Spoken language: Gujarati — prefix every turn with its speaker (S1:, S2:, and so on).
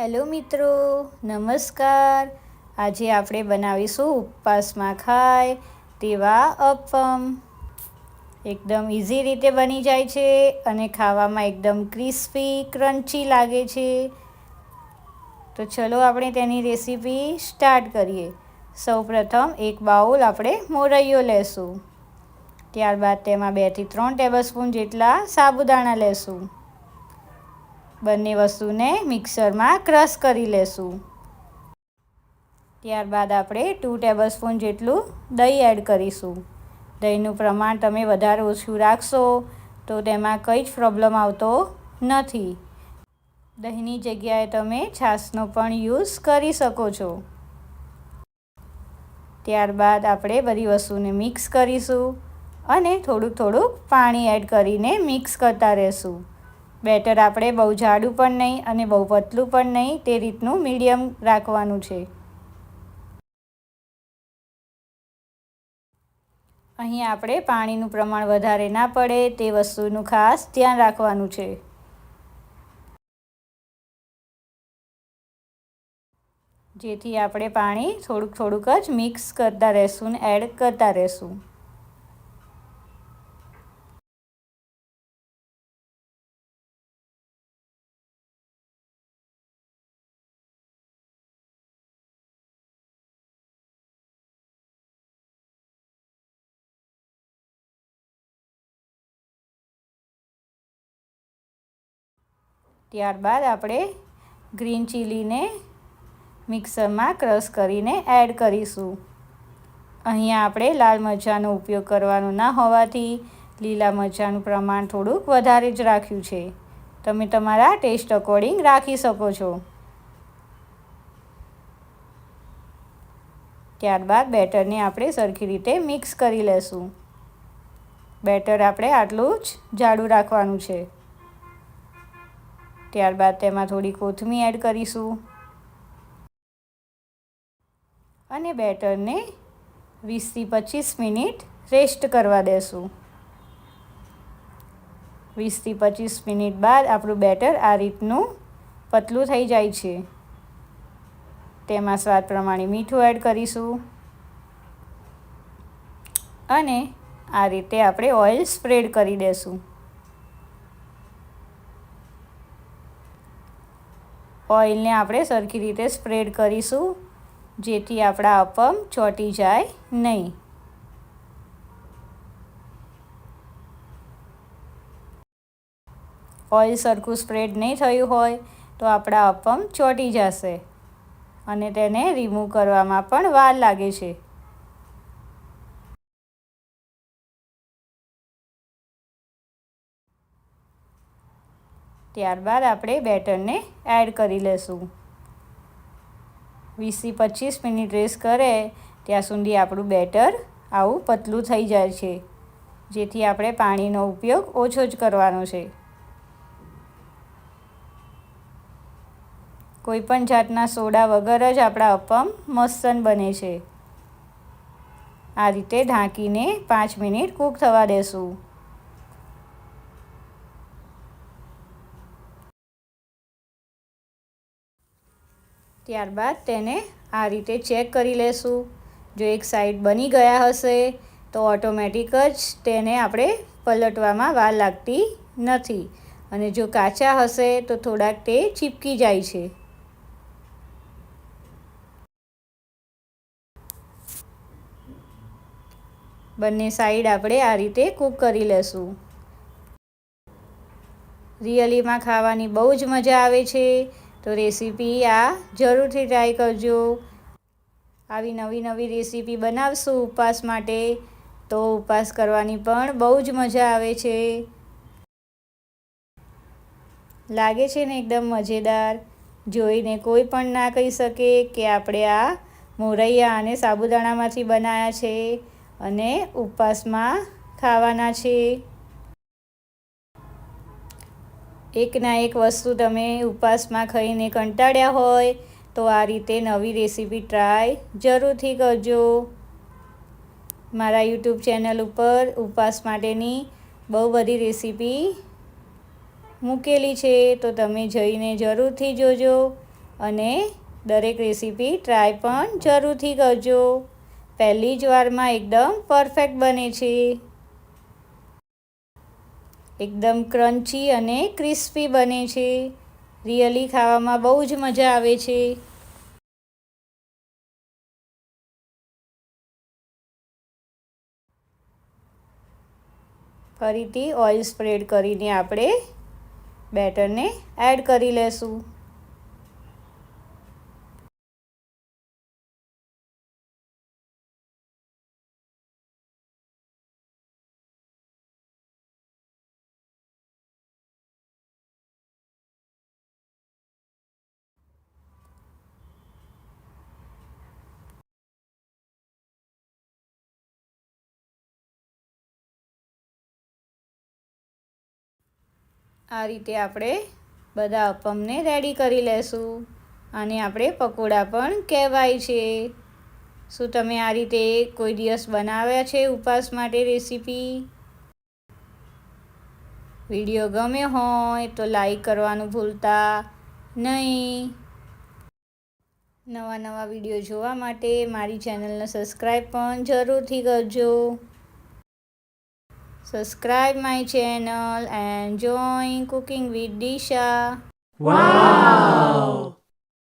S1: હેલો મિત્રો, નમસ્કાર. આજે આપણે બનાવીશું ઉપવાસમાં ખાય તેવા અપમ. એકદમ ઇઝી રીતે બની જાય છે અને ખાવામાં એકદમ ક્રિસ્પી ક્રન્ચી લાગે છે. તો ચલો આપણે તેની રેસીપી સ્ટાર્ટ કરીએ. સૌપ્રથમ એક બાઉલ આપણે મોરૈયો લેશું. ત્યારબાદ તેમાં બેથી ત્રણ ટેબલસ્પૂન જેટલા સાબુદાણા લેશું. બંને વસ્તુને મિક્સરમાં ક્રશ કરી લેશું. ત્યારબાદ આપણે ટુ ટેબલ સ્પૂન જેટલું દહીં એડ કરીશું. દહીંનું પ્રમાણ તમે વધારે ઓછું રાખશો તો તેમાં કંઈ જ પ્રોબ્લેમ આવતો નથી. દહીંની જગ્યાએ તમે છાશનો પણ યુઝ કરી શકો છો. ત્યારબાદ આપણે બધી વસ્તુને મિક્સ કરીશું અને થોડુંક થોડુંક પાણી એડ કરીને મિક્સ કરતા રહેશું. બેટર આપણે બહુ જાડું પણ નહીં અને બહુ પતલું પણ નહીં તે રીતનું મીડિયમ રાખવાનું છે. અહીં આપણે પાણીનું પ્રમાણ વધારે ના પડે તે વસ્તુનું ખાસ ધ્યાન રાખવાનું છે. જેથી આપણે પાણી થોડુંક થોડુંક જ મિક્સ કરતા રહેશું ને એડ કરતા રહેશું. ત્યારબાદ આપણે ગ્રીન ચીલીને મિક્સરમાં ક્રશ કરીને એડ કરીશું. અહીંયા આપણે લાલ મરચાંનો ઉપયોગ કરવાનો ના હોવાથી લીલા મરચાંનું પ્રમાણ થોડુંક વધારે જ રાખ્યું છે. તમે તમારા ટેસ્ટ અકોર્ડિંગ રાખી શકો છો. ત્યારબાદ બેટરને આપણે સરખી રીતે મિક્સ કરી લેશું. બેટર આપણે આટલું જ જાડું રાખવાનું છે. ત્યારબાદ તેમાં થોડી કોથમી એડ કરીશું. અને બેટરને વીસથી પચીસ મિનિટ રેસ્ટ કરવા દેશું. વીસથી પચીસ મિનિટ બાદ આપણું બેટર આ રીતનું પતલું થઈ જાય છે. તેમાં સ્વાદ પ્રમાણે મીઠું એડ કરીશું. અને આ રીતે આપણે ઓઇલ સ્પ્રેડ કરી દઈશું ઓઇલને આપણે સરખી રીતે સ્પ્રેડ કરીશું, જેથી આપણા અપમ ચોંટી જાય નહીં. ઓઇલ સરખું સ્પ્રેડ નહીં થયું હોય તો આપણા અપમ ચોંટી જશે અને તેને રિમૂવ કરવામાં પણ વાર લાગે છે. ત્યારબાદ આપણે બેટરને એડ કરી લઈશું વીસથી પચીસ મિનિટ રેસ કરે, ત્યાં સુધી આપણું બેટર આવું પતલું થઈ જાય છે, જેથી આપણે પાણીનો ઉપયોગ ઓછો જ કરવાનો છે. કોઈપણ જાતના સોડા વગર જ આપણા અપમ મસ્તન બને છે. આ રીતે ઢાંકીને પાંચ મિનિટ કૂક થવા દેશું. ત્યારબાદ તેને આ રીતે ચેક કરી લેશું. જો એક સાઈડ બની ગયા હશે, તો ઓટોમેટિક જ તેને આપણે પલટવામાં વાર લાગતી નથી. અને જો કાચા હશે, તો થોડાક તે ચીપકી જાય છે. બંને સાઈડ આપણે આ રીતે કૂક કરી લેશું. રિયલીમાં ખાવાની બહુ જ મજા આવે છે. તો રેસીપી આ જરૂરથી ટ્રાય કરજો. આવી નવી નવી રેસીપી બનાવશું ઉપવાસ માટે. તો ઉપવાસ કરવાની પણ બહુ જ મજા આવે છે. લાગે છે ને એકદમ મજેદાર? જોઈને કોઈ પણ ના કહી શકે કે આપણે આ મોરૈયા અને સાબુદાણામાંથી બનાવ્યા છે અને ઉપવાસમાં ખાવાના છે. એકના એક વસ્તુ તમે ઉપવાસમાં ખાઈને કંટાળ્યા હોય, તો આ રીતે નવી રેસીપી ટ્રાય જરૂરથી કરજો. મારા યુટ્યુબ ચેનલ ઉપર ઉપવાસ માટેની બહુ બધી રેસીપી મૂકેલી છે, તો તમે જઈને જરૂરથી જોજો અને દરેક રેસીપી ટ્રાય પણ જરૂરથી કરજો. પહેલી જ વારમાં એકદમ પરફેક્ટ બને છે. એકદમ ક્રન્ચી અને ક્રિસ્પી બને છે. રિયલી ખાવામાં બહુ જ મજા આવે છે. ફરીથી ઓઇલ સ્પ્રેડ કરીને આપણે બેટરને એડ કરી લેશું. આ રીતે આપણે બધા અપમને રેડી કરી લેશું. અને આપણે પકોડા પણ કહેવાય છે. શું તમે આ રીતે કોઈ દિવસ બનાવ્યા છે ઉપવાસ માટે રેસીપી? વીડિયો ગમે હોય તો લાઈક કરવાનું ભૂલતા નહીં. નવા નવા વીડિયો જોવા માટે મારી ચેનલને સબસ્ક્રાઈબ પણ જરૂરથી કરજો. Subscribe my channel and join cooking with disha
S2: Wow!